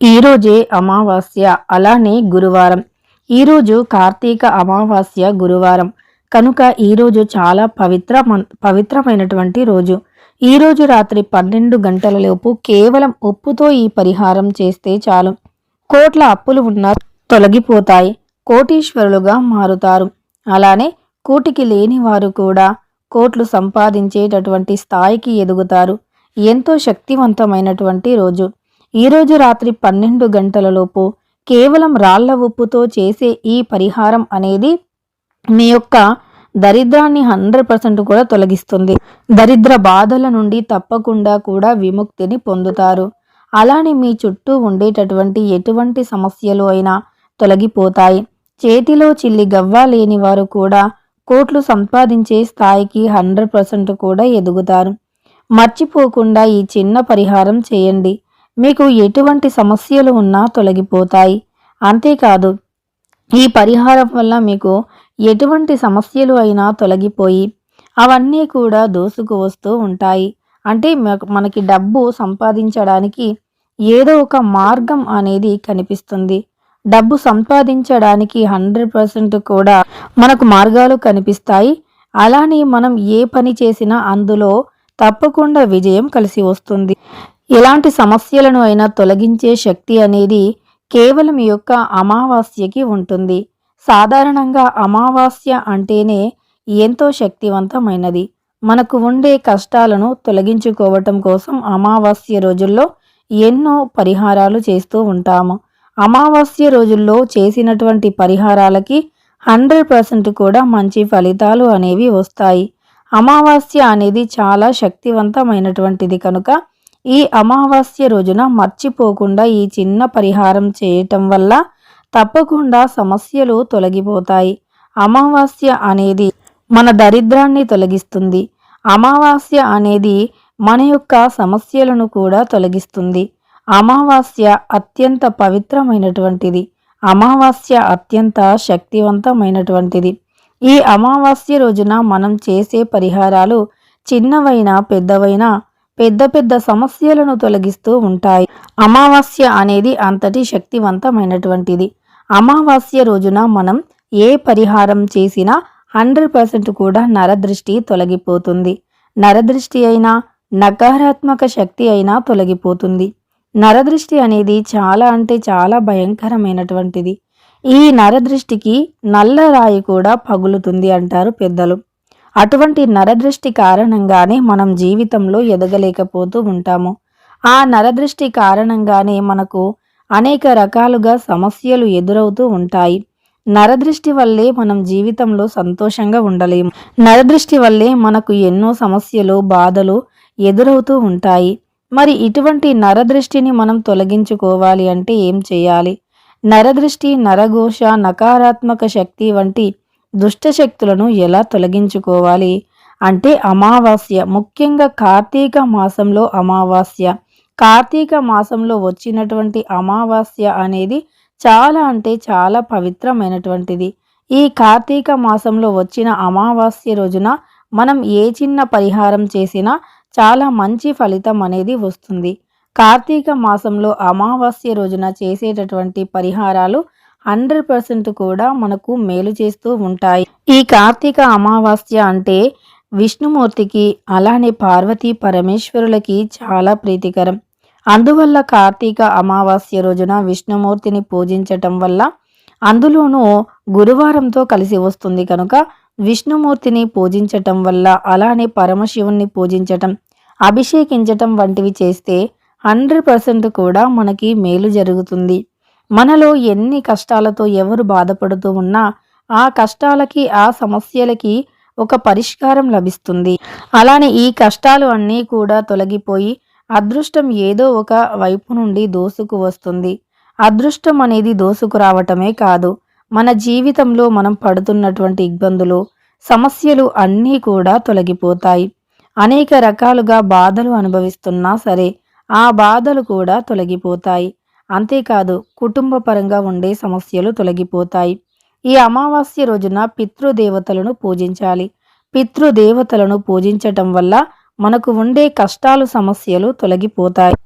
ఈరోజే అమావాస్య అలానే గురువారం. ఈరోజు కార్తీక అమావాస్య గురువారం. కనుక ఈరోజు చాలా పవిత్ర పవిత్రమైనటువంటి రోజు. ఈరోజు రాత్రి పన్నెండు గంటలలోపు కేవలం ఉప్పుతో ఈ పరిహారం చేస్తే చాలు. కోట్ల అప్పులు ఉన్న తొలగిపోతాయి. కోటీశ్వరులుగా మారుతారు. అలానే కూటికి లేని వారు కూడా కోట్లు సంపాదించేటటువంటి స్థాయికి ఎదుగుతారు. ఎంతో శక్తివంతమైనటువంటి రోజు. ఈరోజు రాత్రి పన్నెండు గంటలలోపు కేవలం రాళ్ళ ఉప్పుతో చేసే ఈ పరిహారం అనేది మీ యొక్క దరిద్రాన్ని హండ్రెడ్ పర్సెంట్ కూడా తొలగిస్తుంది. దరిద్ర బాధల నుండి తప్పకుండా కూడా విముక్తిని పొందుతారు. అలానే మీ చుట్టూ ఉండేటటువంటి ఎటువంటి సమస్యలు అయినా తొలగిపోతాయి. చేతిలో చిల్లి గవ్వ లేని వారు కూడా కోట్లు సంపాదించే స్థాయికి హండ్రెడ్ పర్సెంట్ కూడా ఎదుగుతారు. మర్చిపోకుండా ఈ చిన్న పరిహారం చేయండి. మీకు ఎటువంటి సమస్యలు ఉన్నా తొలగిపోతాయి. అంతేకాదు ఈ పరిహారం వల్ల మీకు ఎటువంటి సమస్యలు అయినా తొలగిపోయి అవన్నీ కూడా దోసుకు వస్తూ ఉంటాయి. అంటే మనకి డబ్బు సంపాదించడానికి ఏదో ఒక మార్గం అనేది కనిపిస్తుంది. డబ్బు సంపాదించడానికి హండ్రెడ్ పర్సెంట్ కూడా మనకు మార్గాలు కనిపిస్తాయి. అలానే మనం ఏ పని చేసినా అందులో తప్పకుండా విజయం కలిసి వస్తుంది. ఎలాంటి సమస్యలను అయినా తొలగించే శక్తి అనేది కేవలం ఈ యొక్క అమావాస్యకి ఉంటుంది. సాధారణంగా అమావాస్య అంటేనే ఎంతో శక్తివంతమైనది. మనకు ఉండే కష్టాలను తొలగించుకోవటం కోసం అమావాస్య రోజుల్లో ఎన్నో పరిహారాలు చేస్తూ ఉంటాము. అమావాస్య రోజుల్లో చేసినటువంటి పరిహారాలకి హండ్రెడ్ పర్సెంట్ కూడా మంచి ఫలితాలు అనేవి వస్తాయి. అమావాస్య అనేది చాలా శక్తివంతమైనటువంటిది కనుక ఈ అమావాస్య రోజున మర్చిపోకుండా ఈ చిన్న పరిహారం చేయటం వల్ల తప్పకుండా సమస్యలు తొలగిపోతాయి. అమావాస్య అనేది మన దరిద్రాన్ని తొలగిస్తుంది. అమావాస్య అనేది మన యొక్క సమస్యలను కూడా తొలగిస్తుంది. అమావాస్య అత్యంత పవిత్రమైనటువంటిది. అమావాస్య అత్యంత శక్తివంతమైనటువంటిది. ఈ అమావాస్య రోజున మనం చేసే పరిహారాలు చిన్నవైనా పెద్దవైనా పెద్ద పెద్ద సమస్యలను తొలగిస్తూ ఉంటాయి. అమావాస్య అనేది అంతటి శక్తివంతమైనటువంటిది. అమావాస్య రోజున మనం ఏ పరిహారం చేసినా హండ్రెడ్ పర్సెంట్ కూడా నరదృష్టి తొలగిపోతుంది. నరదృష్టి అయినా నకారాత్మక శక్తి అయినా తొలగిపోతుంది. నరదృష్టి అనేది చాలా అంటే చాలా భయంకరమైనటువంటిది. ఈ నరదృష్టికి నల్ల రాయి కూడా పగులుతుంది అంటారు పెద్దలు. అటువంటి నరదృష్టి కారణంగానే మనం జీవితంలో ఎదగలేకపోతూ ఉంటాము. ఆ నరదృష్టి కారణంగానే మనకు అనేక రకాలుగా సమస్యలు ఎదురవుతూ ఉంటాయి. నరదృష్టి వల్లే మనం జీవితంలో సంతోషంగా ఉండలేము. నరదృష్టి వల్లే మనకు ఎన్నో సమస్యలు బాధలు ఎదురవుతూ ఉంటాయి. మరి ఇటువంటి నరదృష్టిని మనం తొలగించుకోవాలి అంటే ఏం చేయాలి? నరదృష్టి నరఘోష నకారాత్మక శక్తి వంటి దుష్టశక్తులను ఎలా తొలగించుకోవాలి? అంటే అమావాస్య ముఖ్యంగా కార్తీక మాసంలో అమావాస్య. కార్తీక మాసంలో వచ్చినటువంటి అమావాస్య అనేది చాలా అంటే చాలా పవిత్రమైనటువంటిది. ఈ కార్తీక మాసంలో వచ్చిన అమావాస్య రోజున మనం ఏ చిన్న పరిహారం చేసినా చాలా మంచి ఫలితం అనేది వస్తుంది. కార్తీక మాసంలో అమావాస్య రోజున చేసేటటువంటి పరిహారాలు హండ్రెడ్ పర్సెంట్ కూడా మనకు మేలు చేస్తూ ఉంటాయి. ఈ కార్తీక అమావాస్య అంటే విష్ణుమూర్తికి అలానే పార్వతీ పరమేశ్వరులకి చాలా ప్రీతికరం. అందువల్ల కార్తీక అమావాస్య రోజున విష్ణుమూర్తిని పూజించటం వల్ల అందులోనూ గురువారంతో కలిసి వస్తుంది కనుక విష్ణుమూర్తిని పూజించటం వల్ల అలానే పరమశివుణ్ణి పూజించటం అభిషేకించటం వంటివి చేస్తే హండ్రెడ్ పర్సెంట్ కూడా మనకి మేలు జరుగుతుంది. మనలో ఎన్ని కష్టాలతో ఎవరు బాధపడుతూ ఉన్నా ఆ కష్టాలకి ఆ సమస్యలకి ఒక పరిష్కారం లభిస్తుంది. అలానే ఈ కష్టాలు అన్నీ కూడా తొలగిపోయి అదృష్టం ఏదో ఒక వైపు నుండి దోసుకు వస్తుంది. అదృష్టం అనేది దోసుకు రావటమే కాదు మన జీవితంలో మనం పడుతున్నటువంటి ఇబ్బందులు సమస్యలు అన్నీ కూడా తొలగిపోతాయి. అనేక రకాలుగా బాధలు అనుభవిస్తున్నా సరే ఆ బాధలు కూడా తొలగిపోతాయి. అంతేకాదు కుటుంబపరంగా ఉండే సమస్యలు తొలగిపోతాయి. ఈ అమావాస్య రోజున పితృదేవతలను పూజించాలి. పితృదేవతలను పూజించటం వల్ల మనకు ఉండే కష్టాలు సమస్యలు తొలగిపోతాయి.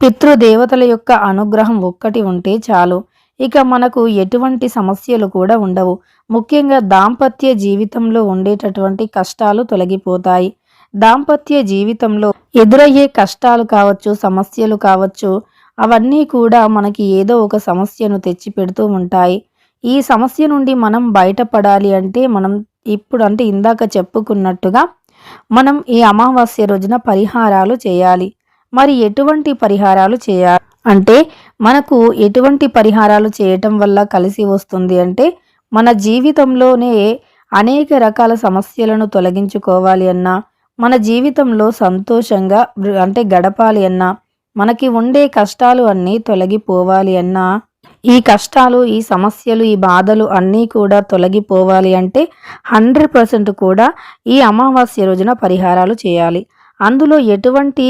పితృదేవతల యొక్క అనుగ్రహం ఒక్కటి ఉంటే చాలు. ఇక మనకు ఎటువంటి సమస్యలు కూడా ఉండవు. ముఖ్యంగా దాంపత్య జీవితంలో ఉండేటటువంటి కష్టాలు తొలగిపోతాయి. దాంపత్య జీవితంలో ఎదురయ్యే కష్టాలు కావచ్చు సమస్యలు కావచ్చు అవన్నీ కూడా మనకి ఏదో ఒక సమస్యను తెచ్చిపెడుతూ ఉంటాయి. ఈ సమస్య నుండి మనం బయటపడాలి అంటే మనం ఇప్పుడు అంటే ఇందాక చెప్పుకున్నట్టుగా మనం ఈ అమావాస్య రోజున పరిహారాలు చేయాలి. మరి ఎటువంటి పరిహారాలు చేయాలి? అంటే మనకు ఎటువంటి పరిహారాలు చేయటం వల్ల కలిసి వస్తుంది అంటే మన జీవితంలోనే అనేక రకాల సమస్యలను తొలగించుకోవాలి అన్నా మన జీవితంలో సంతోషంగా అంటే గడపాలి అన్నా మనకి ఉండే కష్టాలు అన్నీ తొలగిపోవాలి అన్నా ఈ కష్టాలు ఈ సమస్యలు ఈ బాధలు అన్నీ కూడా తొలగిపోవాలి అంటే హండ్రెడ్ పర్సెంట్ కూడా ఈ అమావాస్య రోజున పరిహారాలు చేయాలి. అందులో ఎటువంటి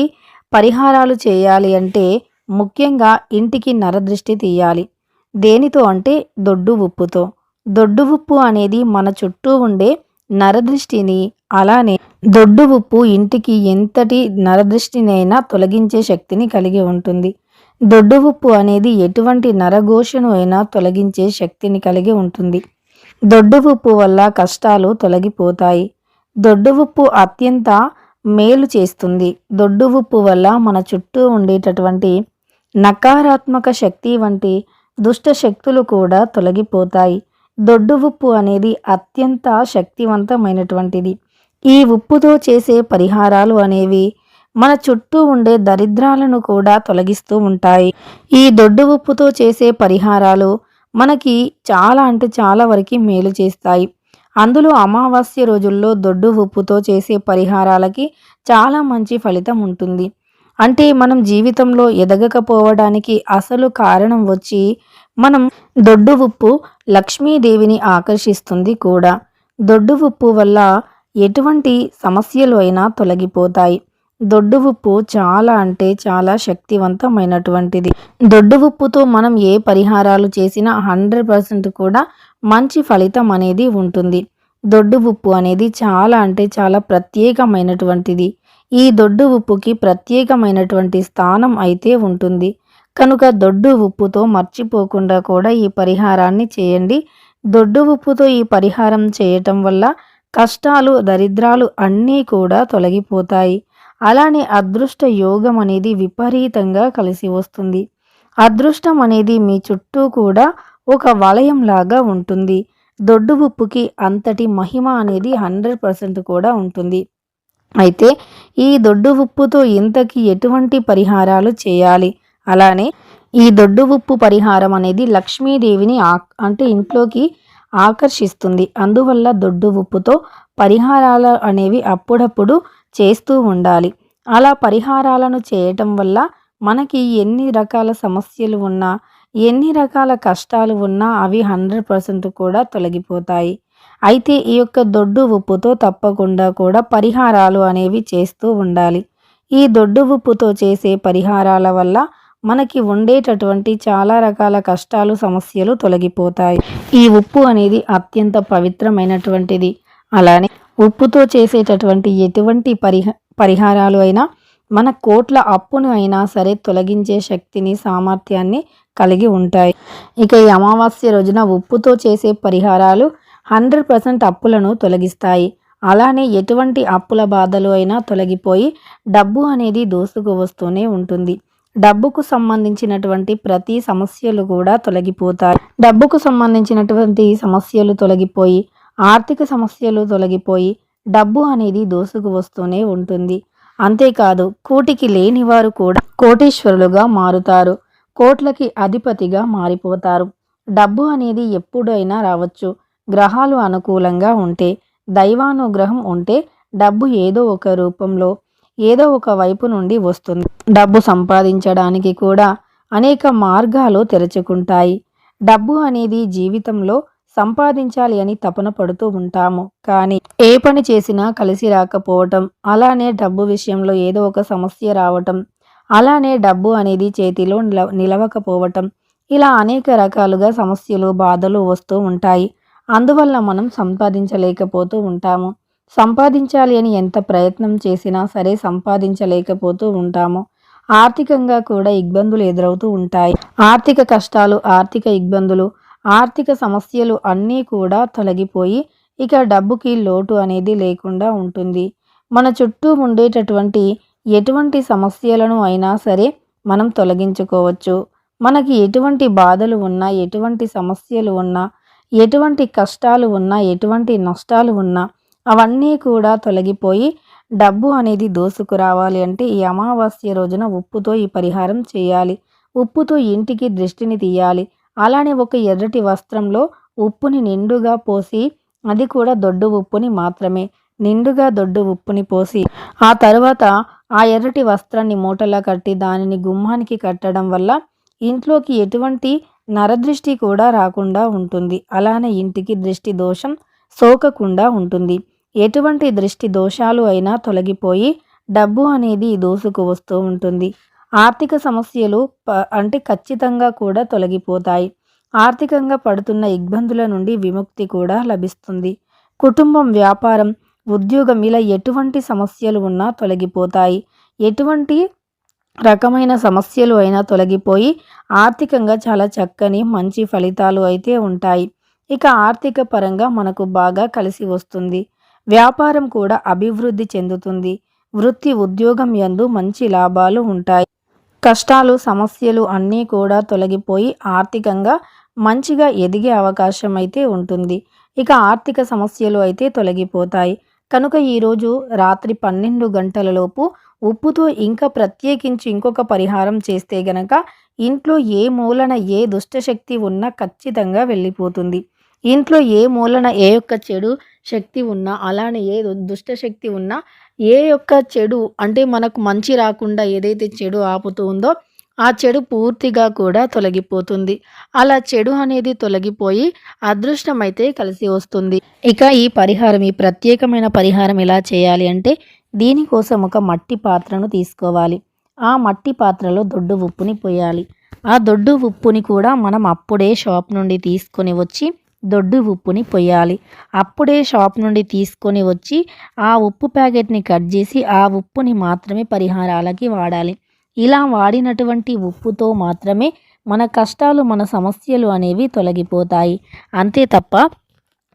పరిహారాలు చేయాలి అంటే ముఖ్యంగా ఇంటికి నరదృష్టి తీయాలి. దేనితో అంటే దొడ్డు ఉప్పుతో. దొడ్డు ఉప్పు అనేది మన చుట్టూ ఉండే నరదృష్టిని అలానే దొడ్డు ఉప్పు ఇంటికి ఎంతటి నరదృష్టినైనా తొలగించే శక్తిని కలిగి ఉంటుంది. దొడ్డు ఉప్పు అనేది ఎటువంటి నరఘోషను అయినా తొలగించే శక్తిని కలిగి ఉంటుంది. దొడ్డు ఉప్పు వల్ల కష్టాలు తొలగిపోతాయి. దొడ్డు ఉప్పు అత్యంత మేలు చేస్తుంది. దొడ్డు ఉప్పు వల్ల మన చుట్టూ ఉండేటటువంటి నకారాత్మక శక్తి వంటి దుష్ట శక్తులు కూడా తొలగిపోతాయి. దొడ్డు ఉప్పు అనేది అత్యంత శక్తివంతమైనటువంటిది. ఈ ఉప్పుతో చేసే పరిహారాలు అనేవి మన చుట్టూ ఉండే దరిద్రాలను కూడా తొలగిస్తూ ఉంటాయి. ఈ దొడ్డు ఉప్పుతో చేసే పరిహారాలు మనకి చాలా అంటే చాలా వరకు మేలు చేస్తాయి. అందులో అమావాస్య రోజుల్లో దొడ్డు ఉప్పుతో చేసే పరిహారాలకి చాలా మంచి ఫలితం ఉంటుంది. అంటే మనం జీవితంలో ఎదగకపోవడానికి అసలు కారణం వచ్చి మనం దొడ్డు ఉప్పు లక్ష్మీదేవిని ఆకర్షిస్తుంది కూడా. దొడ్డు ఉప్పు వల్ల ఎటువంటి సమస్యలు అయినా తొలగిపోతాయి. దొడ్డు ఉప్పు చాలా అంటే చాలా శక్తివంతమైనటువంటిది. దొడ్డు ఉప్పుతో మనం ఏ పరిహారాలు చేసినా హండ్రెడ్ పర్సెంట్ కూడా మంచి ఫలితం అనేది ఉంటుంది. దొడ్డు ఉప్పు అనేది చాలా అంటే చాలా ప్రత్యేకమైనటువంటిది. ఈ దొడ్డు ఉప్పుకి ప్రత్యేకమైనటువంటి స్థానం అయితే ఉంటుంది. కనుక దొడ్డు ఉప్పుతో మర్చిపోకుండా కూడా ఈ పరిహారాన్ని చేయండి. దొడ్డు ఉప్పుతో ఈ పరిహారం చేయటం వల్ల కష్టాలు దరిద్రాలు అన్నీ కూడా తొలగిపోతాయి. అలానే అదృష్ట యోగం అనేది విపరీతంగా కలిసి వస్తుంది. అదృష్టం అనేది మీ చుట్టూ కూడా ఒక వలయంలాగా ఉంటుంది. దొడ్డు ఉప్పుకి అంతటి మహిమ అనేది హండ్రెడ్ పర్సెంట్ కూడా ఉంటుంది. అయితే ఈ దొడ్డు ఉప్పుతో ఇంతకి ఎటువంటి పరిహారాలు చేయాలి? అలానే ఈ దొడ్డు ఉప్పు పరిహారం అనేది లక్ష్మీదేవిని అంటే ఇంట్లోకి ఆకర్షిస్తుంది. అందువల్ల దొడ్డు ఉప్పుతో పరిహారాలు అనేవి అప్పుడప్పుడు చేస్తూ ఉండాలి. అలా పరిహారాలను చేయటం వల్ల మనకి ఎన్ని రకాల సమస్యలు ఉన్నా ఎన్ని రకాల కష్టాలు ఉన్నా అవి హండ్రెడ్ పర్సెంట్ కూడా తొలగిపోతాయి. అయితే ఈ యొక్క దొడ్డు ఉప్పుతో తప్పకుండా కూడా పరిహారాలు అనేవి చేస్తూ ఉండాలి. ఈ దొడ్డు ఉప్పుతో చేసే పరిహారాల వల్ల మనకి ఉండేటటువంటి చాలా రకాల కష్టాలు సమస్యలు తొలగిపోతాయి. ఈ ఉప్పు అనేది అత్యంత పవిత్రమైనటువంటిది. అలానే ఉప్పుతో చేసేటటువంటి ఎటువంటి పరిహ పరిహారాలు అయినా మన కోట్ల అప్పును అయినా సరే తొలగించే శక్తిని సామర్థ్యాన్ని కలిగి ఉంటాయి. ఇక ఈ అమావాస్య రోజున ఉప్పుతో చేసే పరిహారాలు హండ్రెడ్ పర్సెంట్ అప్పులను తొలగిస్తాయి. అలానే ఎటువంటి అప్పుల బాధలు అయినా తొలగిపోయి డబ్బు అనేది దోసుకు వస్తూనే ఉంటుంది. డబ్బుకు సంబంధించినటువంటి ప్రతి సమస్యలు కూడా తొలగిపోతాయి. డబ్బుకు సంబంధించినటువంటి సమస్యలు తొలగిపోయి ఆర్థిక సమస్యలు తొలగిపోయి డబ్బు అనేది దోసుకు వస్తూనే ఉంటుంది. అంతేకాదు కోటికి లేని వారు కూడా కోటీశ్వరులుగా మారుతారు. కోట్లకి అధిపతిగా మారిపోతారు. డబ్బు అనేది ఎప్పుడైనా రావచ్చు. గ్రహాలు అనుకూలంగా ఉంటే దైవానుగ్రహం ఉంటే డబ్బు ఏదో ఒక రూపంలో ఏదో ఒక వైపు నుండి వస్తుంది. డబ్బు సంపాదించడానికి కూడా అనేక మార్గాలు తెరుచుకుంటాయి. డబ్బు అనేది జీవితంలో సంపాదించాలి అని తపన పడుతూ ఉంటాము. కానీ ఏ పని చేసినా కలిసి రాకపోవటం అలానే డబ్బు విషయంలో ఏదో ఒక సమస్య రావటం అలానే డబ్బు అనేది చేతిలో నిల నిలవకపోవటం ఇలా అనేక రకాలుగా సమస్యలు బాధలు వస్తూ ఉంటాయి. అందువల్ల మనం సంపాదించలేకపోతూ ఉంటాము. సంపాదించాలి అని ఎంత ప్రయత్నం చేసినా సరే సంపాదించలేకపోతూ ఉంటాము. ఆర్థికంగా కూడా ఇబ్బందులు ఎదురవుతూ ఉంటాయి. ఆర్థిక కష్టాలు ఆర్థిక ఇబ్బందులు ఆర్థిక సమస్యలు అన్నీ కూడా తొలగిపోయి ఇక డబ్బుకి లోటు అనేది లేకుండా ఉంటుంది. మన చుట్టూ ఉండేటటువంటి ఎటువంటి సమస్యలను అయినా సరే మనం తొలగించుకోవచ్చు. మనకి ఎటువంటి బాధలు ఉన్నా ఎటువంటి సమస్యలు ఉన్నా ఎటువంటి కష్టాలు ఉన్నా ఎటువంటి నష్టాలు ఉన్నా అవన్నీ కూడా తొలగిపోయి డబ్బు అనేది దోసుకురావాలి అంటే ఈ అమావాస్య రోజున ఉప్పుతో ఈ పరిహారం చేయాలి. ఉప్పుతో ఇంటికి దృష్టిని తీయాలి. అలానే ఒక ఎర్రటి వస్త్రంలో ఉప్పుని నిండుగా పోసి అది కూడా దొడ్డు ఉప్పుని మాత్రమే నిండుగా దొడ్డు ఉప్పుని పోసి ఆ తర్వాత ఆ ఎర్రటి వస్త్రాన్ని మూటలా కట్టి దానిని గుమ్మానికి కట్టడం వల్ల ఇంట్లోకి ఎటువంటి నరదృష్టి కూడా రాకుండా ఉంటుంది. అలానే ఇంటికి దృష్టి దోషం సోకకుండా ఉంటుంది. ఎటువంటి దృష్టి దోషాలు అయినా తొలగిపోయి డబ్బు అనేది దోసుకు వస్తూ ఉంటుంది. ఆర్థిక సమస్యలు అంటే ఖచ్చితంగా కూడా తొలగిపోతాయి. ఆర్థికంగా పడుతున్న ఇబ్బందుల నుండి విముక్తి కూడా లభిస్తుంది. కుటుంబం వ్యాపారం ఉద్యోగం ఇలా ఎటువంటి సమస్యలు ఉన్నా తొలగిపోతాయి. ఎటువంటి రకమైన సమస్యలు అయినా తొలగిపోయి ఆర్థికంగా చాలా చక్కని మంచి ఫలితాలు అయితే ఉంటాయి. ఇక ఆర్థిక పరంగా మనకు బాగా కలిసి వస్తుంది. వ్యాపారం కూడా అభివృద్ధి చెందుతుంది. వృత్తి ఉద్యోగం యందు మంచి లాభాలు ఉంటాయి. కష్టాలు సమస్యలు అన్నీ కూడా తొలగిపోయి ఆర్థికంగా మంచిగా ఎదిగే అవకాశం అయితే ఉంటుంది. ఇక ఆర్థిక సమస్యలు అయితే తొలగిపోతాయి. కనుక ఈరోజు రాత్రి పన్నెండు గంటలలోపు ఉప్పుతో ఇంకా ప్రత్యేకించి ఇంకొక పరిహారం చేస్తే గనక ఇంట్లో ఏ మూలన ఏ దుష్టశక్తి ఉన్నా ఖచ్చితంగా వెళ్ళిపోతుంది. ఇంట్లో ఏ మూలన ఏ యొక్క చెడు శక్తి ఉన్నా అలానే ఏ దుష్టశక్తి ఉన్నా ఏ యొక్క చెడు అంటే మనకు మంచి రాకుండా ఏదైతే చెడు ఆపుతూ ఉందో ఆ చెడు పూర్తిగా కూడా తొలగిపోతుంది. అలా చెడు అనేది తొలగిపోయి అదృష్టం అయితే కలిసి వస్తుంది. ఇక ఈ పరిహారం ఈ ప్రత్యేకమైన పరిహారం ఎలా చేయాలి అంటే దీనికోసం ఒక మట్టి పాత్రను తీసుకోవాలి. ఆ మట్టి పాత్రలో దొడ్డు ఉప్పుని పోయాలి. ఆ దొడ్డు ఉప్పుని కూడా మనం అప్పుడే షాప్ నుండి తీసుకొని వచ్చి దొడ్డు ఉప్పుని పొయ్యాలి. అప్పుడే షాప్ నుండి తీసుకొని వచ్చి ఆ ఉప్పు ప్యాకెట్ని కట్ చేసి ఆ ఉప్పుని మాత్రమే పరిహారాలకి వాడాలి. ఇలా వాడినటువంటి ఉప్పుతో మాత్రమే మన కష్టాలు మన సమస్యలు అనేవి తొలగిపోతాయి. అంతే తప్ప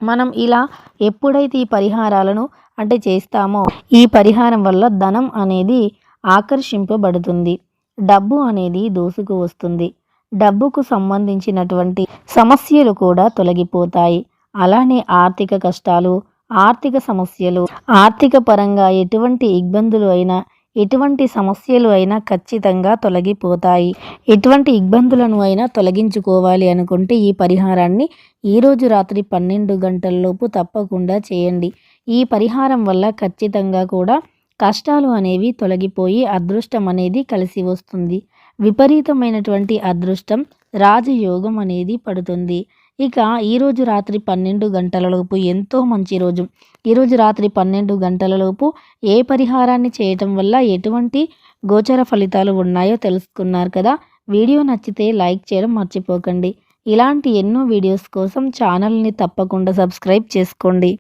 మనం ఇలా ఎప్పుడైతే ఈ పరిహారాలను అంటే చేస్తామో ఈ పరిహారం వల్ల ధనం అనేది ఆకర్షింపబడుతుంది. డబ్బు అనేది దోసుకు వస్తుంది. డబ్బుకు సంబంధించినటువంటి సమస్యలు కూడా తొలగిపోతాయి. అలానే ఆర్థిక కష్టాలు ఆర్థిక సమస్యలు ఆర్థిక పరంగా ఎటువంటి ఇబ్బందులు అయినా ఎటువంటి సమస్యలు అయినా ఖచ్చితంగా తొలగిపోతాయి. ఎటువంటి ఇబ్బందులను అయినా తొలగించుకోవాలి అనుకుంటే ఈ పరిహారాన్ని ఈరోజు రాత్రి పన్నెండు గంటలలోపు తప్పకుండా చేయండి. ఈ పరిహారం వల్ల ఖచ్చితంగా కూడా కష్టాలు అనేవి తొలగిపోయి అదృష్టం అనేది కలిసి వస్తుంది. విపరీతమైనటువంటి అదృష్టం రాజయోగం అనేది పడుతుంది. ఇక ఈరోజు రాత్రి పన్నెండు గంటలలోపు ఎంతో మంచి రోజు. ఈరోజు రాత్రి పన్నెండు గంటలలోపు ఏ పరిహారాన్ని చేయటం వల్ల ఎటువంటి గోచర ఫలితాలు ఉన్నాయో తెలుసుకున్నారు కదా? వీడియో నచ్చితే లైక్ చేయడం మర్చిపోకండి. ఇలాంటి ఎన్నో వీడియోస్ కోసం ఛానల్ని తప్పకుండా సబ్స్క్రైబ్ చేసుకోండి.